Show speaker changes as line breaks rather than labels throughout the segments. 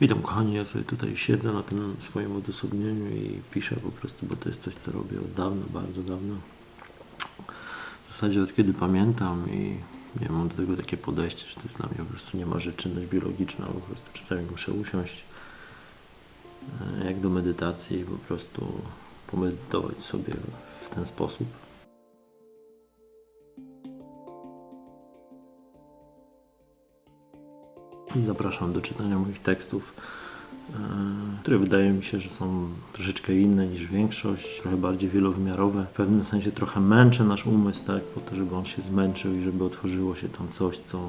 Witam kochani, ja sobie tutaj siedzę na tym swoim odosobnieniu i piszę po prostu, bo to jest coś, co robię od dawna, bardzo dawno. W zasadzie od kiedy pamiętam i nie mam do tego takie podejście, że to jest dla mnie po prostu nie ma czynność biologiczna, po prostu czasami muszę usiąść e, jak do medytacji i po prostu pomedytować sobie w ten sposób. I zapraszam do czytania moich tekstów, e, które wydaje mi się, że są troszeczkę inne niż większość, trochę bardziej wielowymiarowe. W pewnym sensie trochę męczę nasz umysł, tak, po to, żeby on się zmęczył i żeby otworzyło się tam coś, co e,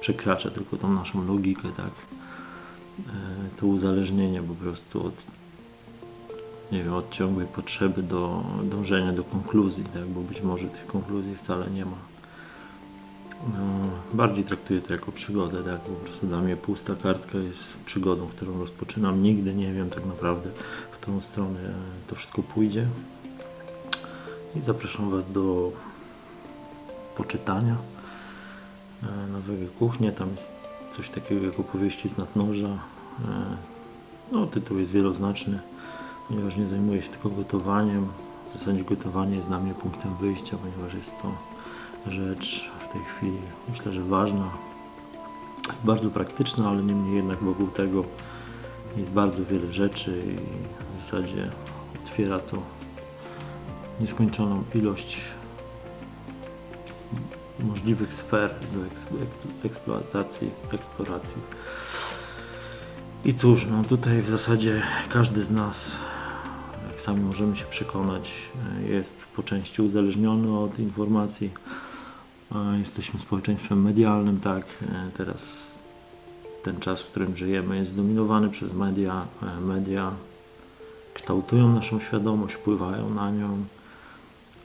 przekracza tylko tą naszą logikę, tak. E, To uzależnienie po prostu od nie wiem, od ciągłej potrzeby do dążenia do konkluzji, tak, bo być może tych konkluzji wcale nie ma. No, bardziej traktuję to jako przygodę, tak? Po prostu dla mnie pusta kartka jest przygodą, którą rozpoczynam. Nigdy nie wiem tak naprawdę, w którą stronę to wszystko pójdzie. I zapraszam Was do poczytania e, Nowego Kuchnie. Tam jest coś takiego jak opowieści z nadnoża. E, No, tytuł jest wieloznaczny, ponieważ nie zajmuję się tylko gotowaniem. W zasadzie gotowanie jest dla mnie punktem wyjścia, ponieważ jest to rzecz w tej chwili myślę, że ważna, bardzo praktyczna, ale niemniej jednak wokół tego jest bardzo wiele rzeczy i w zasadzie otwiera to nieskończoną ilość możliwych sfer do eks- ek- eksploatacji, eksploracji. I cóż, no tutaj w zasadzie każdy z nas, jak sami możemy się przekonać, jest po części uzależniony od informacji. Jesteśmy społeczeństwem medialnym, tak. E, Teraz ten czas, w którym żyjemy, jest zdominowany przez media. E, Media kształtują naszą świadomość, wpływają na nią,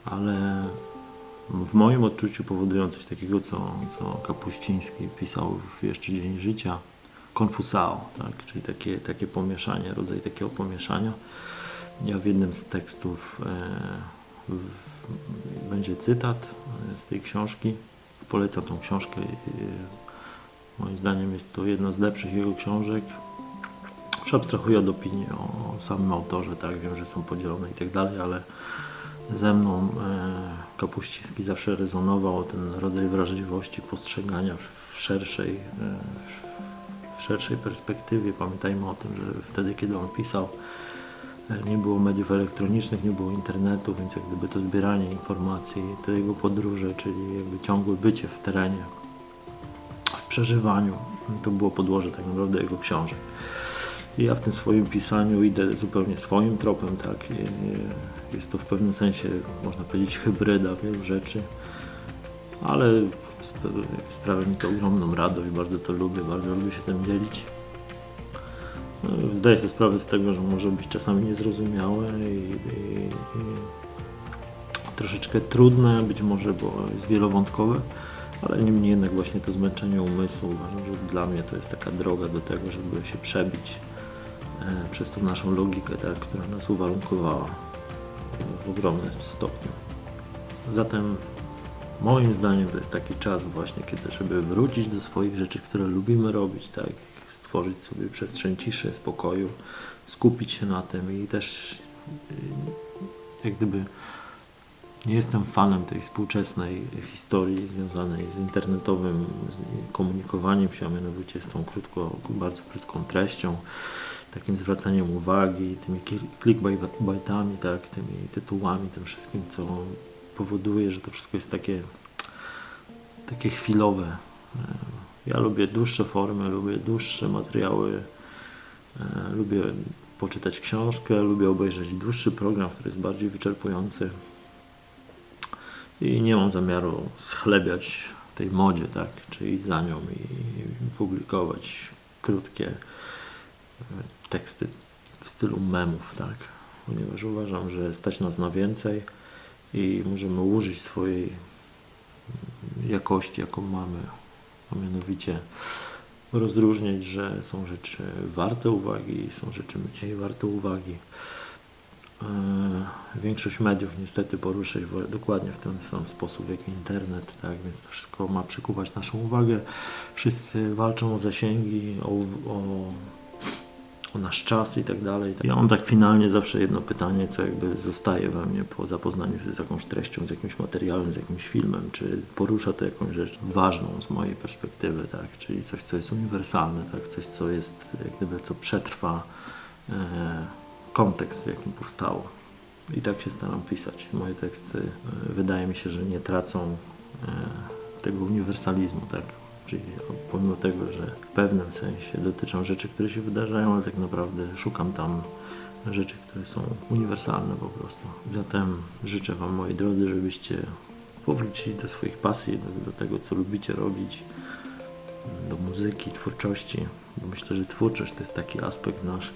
ale w moim odczuciu powodują coś takiego, co, co Kapuściński pisał w jeszcze Dzień Życia, konfusao, tak? czyli takie, takie pomieszanie, rodzaj takiego pomieszania. Ja w jednym z tekstów e, w, będzie cytat z tej książki. Polecam tą książkę. Moim zdaniem jest to jedna z lepszych jego książek. Już abstrahuję od opinii o samym autorze, tak, wiem, że są podzielone i tak dalej, ale ze mną e, Kapuściński zawsze rezonował ten rodzaj wrażliwości, postrzegania w szerszej, e, w szerszej perspektywie. Pamiętajmy o tym, że wtedy, kiedy on pisał, nie było mediów elektronicznych, nie było internetu, więc jak gdyby to zbieranie informacji, te jego podróże, czyli jakby ciągłe bycie w terenie, w przeżywaniu, to było podłoże tak naprawdę jego książek. I ja w tym swoim pisaniu idę zupełnie swoim tropem, tak. Jest to w pewnym sensie, można powiedzieć, hybryda wielu rzeczy, ale sp- sprawia mi to ogromną radość, bardzo to lubię, bardzo lubię się tym dzielić. Zdaję sobie sprawę z tego, że może być czasami niezrozumiałe i, i, i troszeczkę trudne, być może, bo jest wielowątkowe, ale niemniej jednak właśnie to zmęczenie umysłu uważam, że dla mnie to jest taka droga do tego, żeby się przebić e, przez tą naszą logikę, tak, która nas uwarunkowała w ogromnym stopniu. Zatem moim zdaniem to jest taki czas właśnie, kiedy żeby wrócić do swoich rzeczy, które lubimy robić, tak, stworzyć sobie przestrzeń ciszy, spokoju, skupić się na tym i też y, jak gdyby nie jestem fanem tej współczesnej historii związanej z internetowym z komunikowaniem się, a mianowicie z tą krótko, bardzo krótką treścią, takim zwracaniem uwagi, tymi clickbaitami, tak, tymi tytułami, tym wszystkim, co powoduje, że to wszystko jest takie, takie chwilowe. Ja lubię dłuższe formy, lubię dłuższe materiały, e, lubię poczytać książkę, lubię obejrzeć dłuższy program, który jest bardziej wyczerpujący. I nie mam zamiaru schlebiać tej modzie, tak, czy iść za nią i publikować krótkie e, teksty w stylu memów, tak, ponieważ uważam, że stać nas na więcej i możemy użyć swojej mm, jakości, jaką mamy, a mianowicie rozróżniać, że są rzeczy warte uwagi i są rzeczy mniej warte uwagi. e, większość mediów niestety porusza dokładnie w ten sam sposób jak internet, tak, więc to wszystko ma przykuwać naszą uwagę. Wszyscy walczą o zasięgi, o, o, o nasz czas i tak dalej. Ja mam tak finalnie zawsze jedno pytanie, co jakby zostaje we mnie po zapoznaniu się z jakąś treścią, z jakimś materiałem, z jakimś filmem, czy porusza to jakąś rzecz ważną z mojej perspektywy, tak, czyli coś, co jest uniwersalne, tak, coś, co jest jak gdyby, co przetrwa e, kontekst, w jakim powstało. I tak się staram pisać. Moje teksty e, wydaje mi się, że nie tracą e, tego uniwersalizmu, tak? Czyli pomimo tego, że w pewnym sensie dotyczą rzeczy, które się wydarzają, ale tak naprawdę szukam tam rzeczy, które są uniwersalne po prostu. Zatem życzę Wam, moi drodzy, żebyście powrócili do swoich pasji, do, do tego, co lubicie robić, do muzyki, twórczości, bo myślę, że twórczość to jest taki aspekt nasz,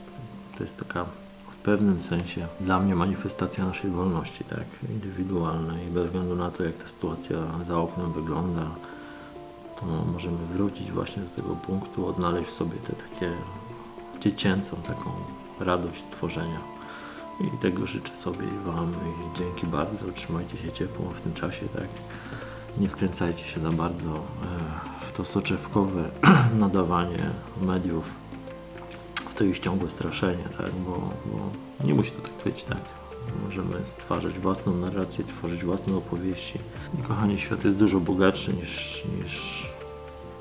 to jest taka w pewnym sensie dla mnie manifestacja naszej wolności, tak, indywidualnej, bez względu na to, jak ta sytuacja za oknem wygląda, możemy wrócić właśnie do tego punktu, odnaleźć w sobie tę takie dziecięcą taką radość stworzenia. I tego życzę sobie i Wam i dzięki bardzo, trzymajcie się ciepło w tym czasie, tak, nie wkręcajcie się za bardzo e, w to soczewkowe nadawanie mediów, w to ich ciągłe straszenie, tak, bo, bo nie musi to tak być, tak. Możemy stwarzać własną narrację, tworzyć własne opowieści. I kochani, świat jest dużo bogatszy niż, niż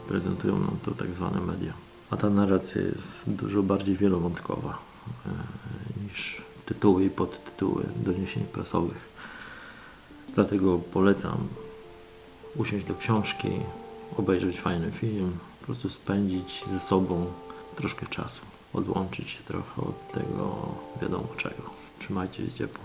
prezentują nam to tak zwane media. A ta narracja jest dużo bardziej wielowątkowa e, niż tytuły i podtytuły doniesień prasowych. Dlatego polecam usiąść do książki, obejrzeć fajny film, po prostu spędzić ze sobą troszkę czasu, odłączyć się trochę od tego wiadomo czego. Trzymajcie się ciepło.